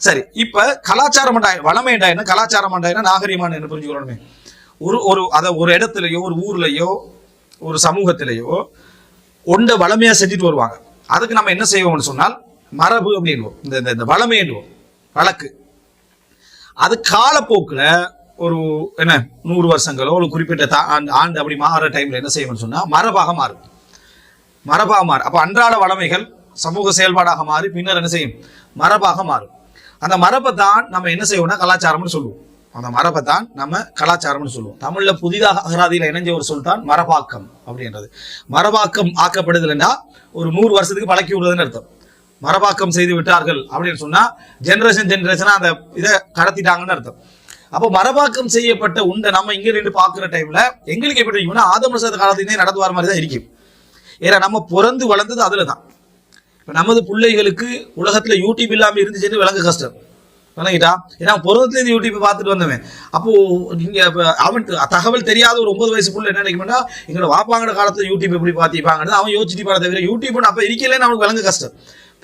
சரி இப்ப கலாச்சாரம் என்றா- வளமை என்ன? கலாச்சாரம் என்ன? நாகரிகமான என்ன புரிஞ்சுக்கிறோமே ஒரு ஒரு அதை ஒரு இடத்துலயோ ஒரு ஊர்லயோ ஒரு சமூகத்திலேயோ ஒன்றை வளமையா செஞ்சுட்டு வருவாங்க. அதுக்கு நம்ம என்ன செய்வோம்னு சொன்னால் மரபு அப்படின்வோம் இந்த இந்த- இந்த வளமை வழக்கு. அது காலப்போக்கில் ஒரு என்ன நூறு வருஷங்களோ ஒரு குறிப்பிட்ட தா- ஆண்டு ஆண்டு அப்படி மாற டைம்ல என்ன செய்யணும்னு சொன்னா மரபாக மாறும். மரபாக மாறும். அப்போ அன்றாட வளமைகள் சமூக செயல்பாடாக மாறி பின்னர் என்ன செய்யும்? மரபாக மாறும். அந்த மரபை தான் நம்ம என்ன செய்வோம்னா கலாச்சாரம்னு சொல்லுவோம். அந்த மரபை தான் நம்ம கலாச்சாரம்னு சொல்லுவோம். தமிழ்ல புதிதாக அகராதியில் இணைஞ்ச ஒரு சொல் தான் மரபாக்கம் அப்படின்றது. மரபாக்கம் ஆக்கப்படுதல்னா ஒரு நூறு வருஷத்துக்கு பழக்கி விடுறதுன்னு அர்த்தம். மரபாக்கம் செய்து விட்டார்கள் அப்படின்னு சொன்னா ஜென்ரேஷன் ஜெனரேஷனா அந்த இதை கடத்திட்டாங்கன்னு அர்த்தம். அப்போ மரபாக்கம் செய்யப்பட்ட உண்டை நம்ம இங்கே நின்று பார்க்குற டைமில் எங்களுக்கு எப்படி இருக்கும்னா ஆதம சத காலத்திலே நடந்து வர மாதிரி தான் இருக்கும். ஏன்னா நம்ம பிறந்து வளர்ந்தது அதில் தான் இப்போ நமது பிள்ளைகளுக்கு உலகத்தில் யூடியூப் இல்லாமல் இருந்துச்சுன்னு விளங்க கஷ்டம். விளங்கிட்டா? ஏன்னா பிறந்ததுலேருந்து யூடியூப் பார்த்துட்டு வந்தவன். அப்போது நீங்கள் இப்போ அவன் தகவல் தெரியாத ஒரு ஒன்பது வயசு பிள்ளை என்ன நினைக்கும்னா எங்களோட வாப்பாங்கிற காலத்தில் யூடியூப் எப்படி பார்த்திப்பாங்கன்னு அவன் யோசிச்சுட்டு பாட தவிர யூடியூப் அப்போ இருக்கலன்னு அவனுக்கு விளங்க கஷ்டம்.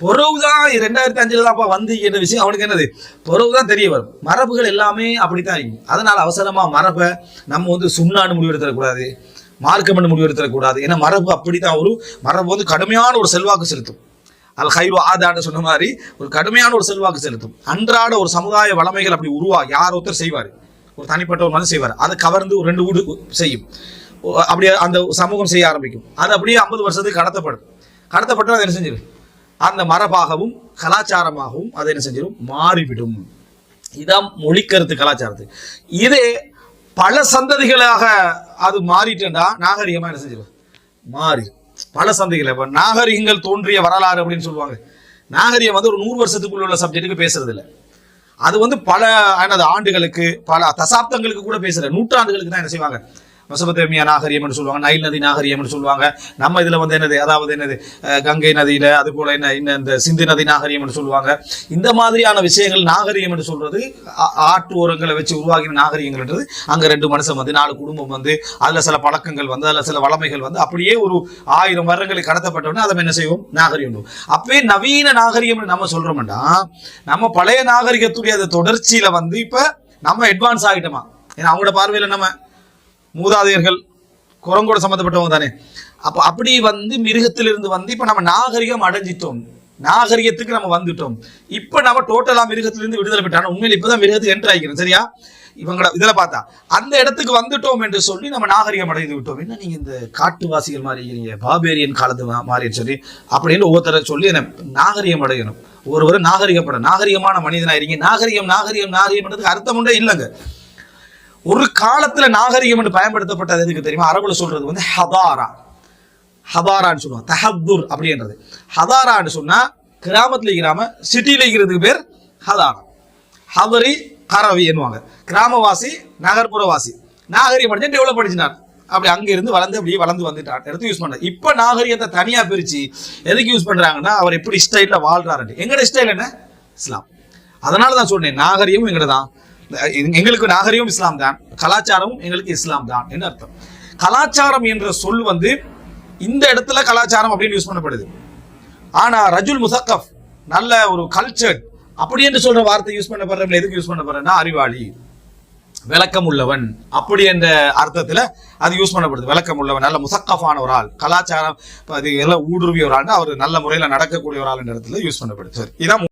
பொறவு தான் ரெண்டாயிரத்தி அஞ்சில் தான்ப்பா வந்து என்ற விஷயம்? அவனுக்கு என்னது? பொறவு தான் தெரிய வரும். மரபுகள் எல்லாமே அப்படித்தான் இருக்கும். அதனால் அவசரமாக மரபை நம்ம வந்து சுண்ணான்னு முடிவெடுத்துடக்கூடாது மார்க்கம்னு முடிவெடுத்துடக்கூடாது ஏன்னா மரபு அப்படி தான் ஒரு மரபு வந்து கடுமையான ஒரு செல்வாக்கு செலுத்தும். அல் ஹைரு ஆதான்னு சொன்ன மாதிரி ஒரு கடுமையான ஒரு செல்வாக்கு செலுத்தும். அன்றாட ஒரு சமுதாய வளமைகள் அப்படி உருவா யார் ஒருத்தர் செய்வார். ஒரு தனிப்பட்ட ஒரு வந்து செய்வார். அதை கவர்ந்து ஒரு ரெண்டு வீடு செய்யும். ஓ, அப்படியே அந்த சமூகம் செய்ய ஆரம்பிக்கும். அது அப்படியே ஐம்பது வருஷத்துக்கு கடத்தப்படும். கடத்தப்பட்டு அது என்ன செஞ்சிடும் அந்த மரபாகவும் கலாச்சாரமாகவும் அதை என்ன செஞ்சிடும் மாறிவிடும். இதான் மொழிக்கருத்து கலாச்சாரத்து. இதே பல சந்ததிகளாக அது மாறிட்டேன்டா நாகரிகமாக என்ன செஞ்சிடும் மாறி. பல சந்தைகள். இப்போ நாகரிகங்கள் தோன்றிய வரலாறு அப்படின்னு சொல்லுவாங்க. நாகரிகம் வந்து ஒரு நூறு வருஷத்துக்குள்ள உள்ள சப்ஜெக்ட்டுக்கு பேசுறது இல்லை அது வந்து பல ஆனது ஆண்டுகளுக்கு பல தசாப்தங்களுக்கு கூட பேசுற நூற்றாண்டுகளுக்கு தான் என்ன செய்வாங்க? மெசபத்தேமியா நாகரிகம்னு சொல்லுவாங்க நைல் நதி நாகரிகம்னு சொல்லுவாங்க. நம்ம இதில் வந்து என்னது அதாவது என்னது கங்கை நதியில் அது போல என்ன இன்னும் இந்த சிந்து நதி நாகரிகம்னு சொல்லுவாங்க. இந்த மாதிரியான விஷயங்கள் நாகரிகம் என்று சொல்றது ஆற்று ஆட்டு ஓரங்களை வச்சு உருவாகின நாகரிகங்கள்ன்றது அங்கே ரெண்டு மனுஷன் வந்து நாலு குடும்பம் வந்து அதில் சில பழக்கங்கள் வந்து அதில் சில வளமைகள் வந்து அப்படியே ஒரு ஆயிரம் வருடங்களுக்கு கடத்தப்பட்டோன்னே அதை என்ன செய்வோம்? நாகரிகம் அப்பவே நவீன நாகரிகம்னு நம்ம சொல்றோம்னா நம்ம பழைய நாகரிகத்துடைய அந்த தொடர்ச்சியில வந்து இப்ப நம்ம அட்வான்ஸ் ஆகிட்டோமா? ஏன்னா அவங்களோட பார்வையில் நம்ம மூதாதையர்கள் குரங்கோட சம்மந்தப்பட்டவங்க தானே. அப்போ அப்படி வந்து மிருகத்திலிருந்து வந்து இப்போ நம்ம நாகரிகம் அடைஞ்சிட்டோம். நாகரிகத்துக்கு நம்ம வந்துட்டோம். இப்போ நம்ம டோட்டலாக மிருகத்திலிருந்து விடுதலை பெற்றாங்க உண்மையில் இப்பதான் மிருகத்துக்கு என்ட்ரு ஆகிக்கிறோம். சரியா? இவங்கள இதில் பார்த்தா அந்த இடத்துக்கு வந்துட்டோம் என்று சொல்லி நம்ம நாகரிகம் அடைந்து விட்டோம். என்ன நீங்கள் இந்த காட்டுவாசிகள் மாதிரி பாபேரியன் காலத்து மா- மாதிரின்னு சொல்லி அப்படின்னு ஒவ்வொருத்தர சொல்லி என்னை நாகரிகம் அடையணும். ஒருவர் நாகரிகப்பட நாகரிகமான மனிதனாயிருங்க நாகரிகம் நாகரிகம் நாகரிகம்ன்றதுக்கு அர்த்தம் உண்டே இல்லைங்க. ஒரு காலத்துல நாகரிகம் என்று பயன்படுத்தப்பட்டது எதுக்கு தெரியுமா? அரபுல சொல்றது வந்து ஹதாரா. ஹதாரான்னு சொல்லுவாங்க. தஹத்துர் அப்படின்றது. ஹதாரான்னு சொன்னா கிராமத்துல இருக்கிறாம சிட்டியில இருக்கிறதுக்கு பேர் ஹதாரா. ஹவரி கரவி என்னுவாங்க கிராமவாசி நகர்ப்புறவாசி. நாகரிகம் படிச்சு டெவலப் படிச்சினார் அப்படி அங்க இருந்து வளர்ந்து அப்படியே வளர்ந்து வந்துட்டான் எடுத்து யூஸ் பண்ண இப்ப நாகரிகத்தை தனியா பிரிச்சு எதுக்கு யூஸ் பண்றாங்கன்னா அவர் எப்படி ஸ்டைல்ல வாழ்றாரு எங்கட ஸ்டைல் என்ன? இஸ்லாம். அதனால தான் சொன்னேன் நாகரிகம் எங்கட தான். எங்களுக்கு நாகரிகம் இஸ்லாம் தான் கலாச்சாரமும் எங்களுக்கு இஸ்லாம் தான் என்ன அர்த்தம். கலாச்சாரம் என்ற சொல் வந்து இந்த இடத்துல கலாச்சாரம் அப்படின்னு யூஸ் பண்ணப்படுது. ஆனா ரஜுல் முசக்கப் நல்ல ஒரு கல்ச்சர்ட் அப்படி என்று சொல்ற வார்த்தை யூஸ் பண்ணப்படுற எதுக்கு யூஸ் பண்ணப்படுறேன்னா அறிவாளி விளக்கம் உள்ளவன் அப்படி என்ற அர்த்தத்துல அது யூஸ் பண்ணப்படுது. விளக்கம் உள்ளவன் நல்ல முசக்கஃபான ஒரு ஆள் கலாச்சாரம் அது எல்லாம் ஊடுருவிய ஒரு ஆள்னா அவர் நல்ல முறையில நடக்கக்கூடிய ஒரு ஆள் இடத்துல யூஸ் பண்ணப்படுது. சரி இதான்